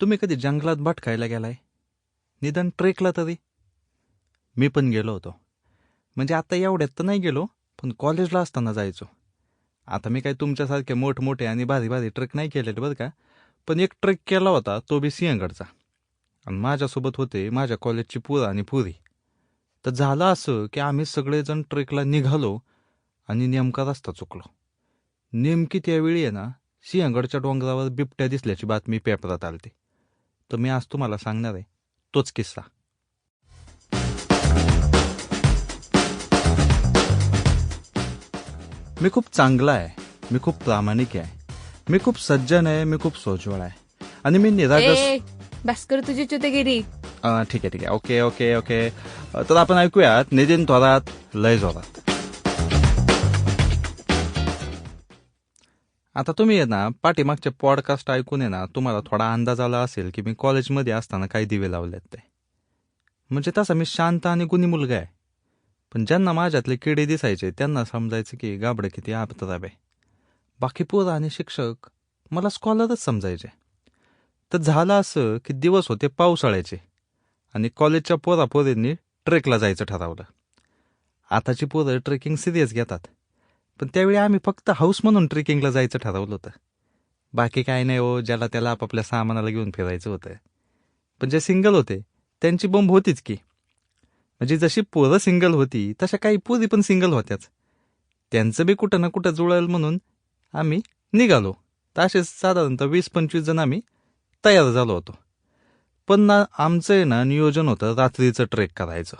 तुम्ही कधी जंगलात भटकायला गेलाय? निदान ट्रेकला तरी. मी पण गेलो होतो. म्हणजे आता एवढ्यात तर नाही गेलो पण कॉलेजला असताना जायचो. आता मी काय तुमच्यासारखे मोठमोठे आणि भारी भारी ट्रेक नाही केलेले बरं का पण एक ट्रेक केला होता तो बी सिंहगडचा. आणि माझ्यासोबत होते माझ्या कॉलेजची पुरा आणि पुरी. तर झालं असं की आम्ही सगळेजण ट्रेकला निघालो आणि नेमका रस्ता चुकलो. नेमकी त्यावेळी आहे ना सिंहगडच्या डोंगरावर बिबट्या दिसल्याची बातमी पेपरात आलती. तर मी आज तुम्हाला सांगणार आहे. तोच किस्सा. मी खूप चांगला आहे. मी खूप प्रामाणिक आहे. मी खूप सज्जन आहे. मी खूप सोज्वळ आहे. आणि मी निरागस ए बस कर तुझी चुतेगिरी अं, ठीक आहे ठीक आहे. Okay okay okay. तर आपण ऐकूयात. नितीन थोरात लय जोरात. आता तुम्ही आहे ना पाठीमागचे पॉडकास्ट ऐकून आहे ना तुम्हाला थोडा अंदाज आला असेल की मी कॉलेजमध्ये असताना काही दिवे लावलेत ते. म्हणजे तसा मी शांत आणि गुणी मुलगा आहे. पण ज्यांना माझ्यातले किडे दिसायचे त्यांना समजायचं की गाबडं किती आपतराब आहे बाकी पोरं आणि शिक्षक मला स्कॉलरच समजायचे. तर झालं असं की दिवस होते पावसाळ्याचे आणि कॉलेजच्या पोरापोरींनी ट्रेकला जायचं ठरवलं. आताची पोरं ट्रेकिंग सिरियस घेतात. पण त्यावेळी आम्ही फक्त हाऊस म्हणून ट्रेकिंगला जायचं ठरवलं होतं. बाकी काय नाही हो ज्याला त्याला आपापल्या सामानाला घेऊन फिरायचं होतं. पण जे सिंगल होते त्यांची बोंब होतीच की. म्हणजे जशी पोरं सिंगल होती तशा काही पोरी पण सिंगल होत्याच. त्यांचं बी कुठं ना कुठं जुळेल म्हणून आम्ही निघालो. तर असेच साधारणतः वीस पंचवीस जण आम्ही तयार झालो होतो. पण ना आमचं आहे ना नियोजन होतं रात्रीचं ट्रेक करायचं.